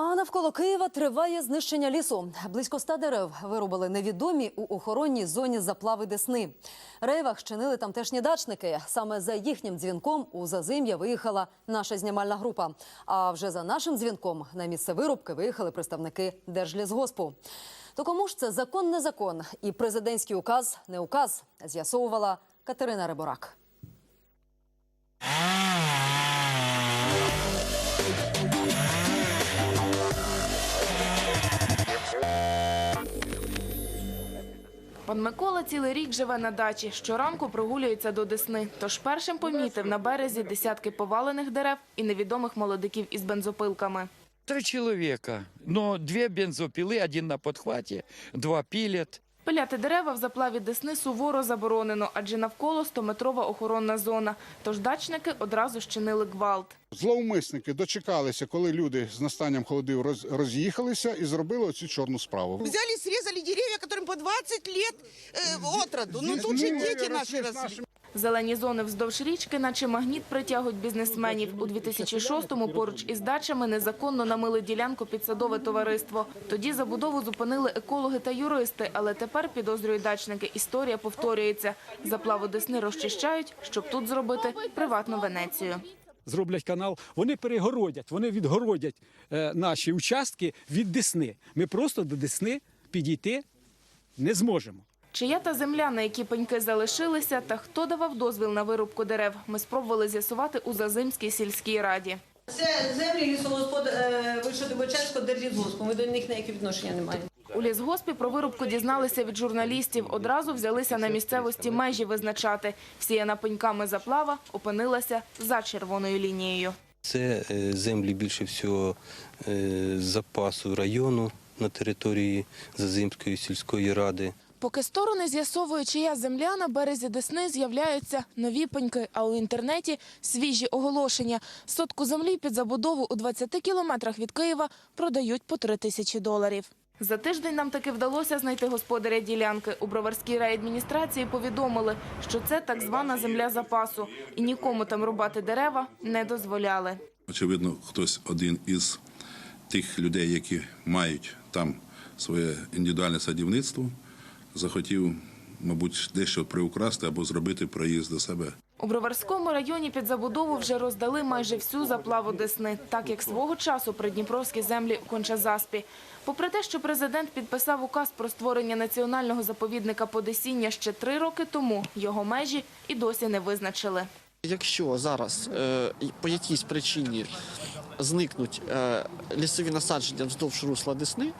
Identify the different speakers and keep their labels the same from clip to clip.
Speaker 1: А навколо Києва триває знищення лісу. Близько ста дерев вирубали невідомі у охоронній зоні заплави Десни. Рейвах чинили тамтешні дачники. Саме за їхнім дзвінком у Зазим'я виїхала наша знімальна група. А вже за нашим дзвінком на місце вирубки виїхали представники Держлісгоспу. То кому ж це закон не закон і президентський указ не указ, з'ясовувала Катерина Риборак.
Speaker 2: Пан Микола цілий рік живе на дачі. Щоранку прогулюється до Десни. Тож першим помітив на березі десятки повалених дерев і невідомих молодиків із бензопилками.
Speaker 3: Три чоловіка, ну дві бензопіли, один на підхваті, два пилят.
Speaker 2: Пиляти дерева в заплаві Десни суворо заборонено, адже навколо 100-метрова охоронна зона. Тож дачники одразу щинили гвалт.
Speaker 4: Зловмисники дочекалися, коли люди з настанням холодів роз- роз'їхалися і зробили оцю чорну справу.
Speaker 5: Взяли, срізали деревья, яким по 20 років отраду. от. Ну тут же діти наші росли.
Speaker 2: Зелені зони вздовж річки, наче магніт, притягують бізнесменів. У 2006-му поруч із дачами незаконно намили ділянку під садове товариство. Тоді забудову зупинили екологи та юристи, але тепер, підозрюють дачники, історія повторюється. Заплаву Десни розчищають, щоб тут зробити приватну Венецію.
Speaker 6: зроблять канал, вони перегородять, вони відгородять е, наші участки від Десни. Ми просто до Десни підійти не зможемо.
Speaker 2: Чия та земля, на які пеньки залишилися, та хто давав дозвіл на вирубку дерев, ми спробували з'ясувати у Зазимській сільській раді.
Speaker 7: Це землі лісогоспод е, Вишодобичанського держлісгоспу. Ми до них ніяких відношення не маємо.
Speaker 2: У лісгоспі про вирубку дізналися від журналістів. Одразу взялися на місцевості межі визначати. Всіяна пеньками заплава опинилася за червоною лінією.
Speaker 8: Це е, землі більше всього е, запасу району на території Зазимської сільської ради.
Speaker 2: Поки сторони з'ясовують, чия земля на березі Десни з'являються нові пеньки, а у інтернеті свіжі оголошення. Сотку землі під забудову у 20 кілометрах від Києва продають по 3 тисячі доларів. За тиждень нам таки вдалося знайти господаря ділянки. У Броварській райадміністрації повідомили, що це так звана земля запасу, і нікому там рубати дерева не дозволяли.
Speaker 9: Очевидно, хтось один із тих людей, які мають там своє індивідуальне садівництво, захотів, мабуть, дещо приукрасти або зробити проїзд до себе.
Speaker 2: У Броварському районі під забудову вже роздали майже всю заплаву Десни, так як свого часу придніпровські землі Кончазаспі. Попри те, що президент підписав указ про створення національного заповідника Подесіння ще три роки тому, його межі і досі не визначили.
Speaker 10: Якщо зараз е, по якійсь причині зникнуть е, лісові насадження вздовж русла Десни,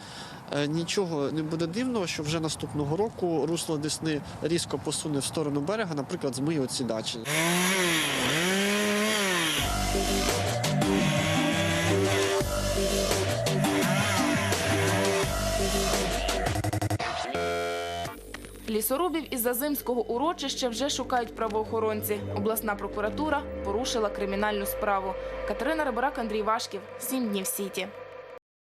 Speaker 10: нічого не буде дивного, що вже наступного року русло Десни різко посуне в сторону берега, наприклад, змиє оці дачі.
Speaker 2: Лісорубів із Зазимського урочища вже шукають правоохоронці. Обласна прокуратура порушила кримінальну справу. Катерина Риборак, Андрій Вашків. Сім днів сіті.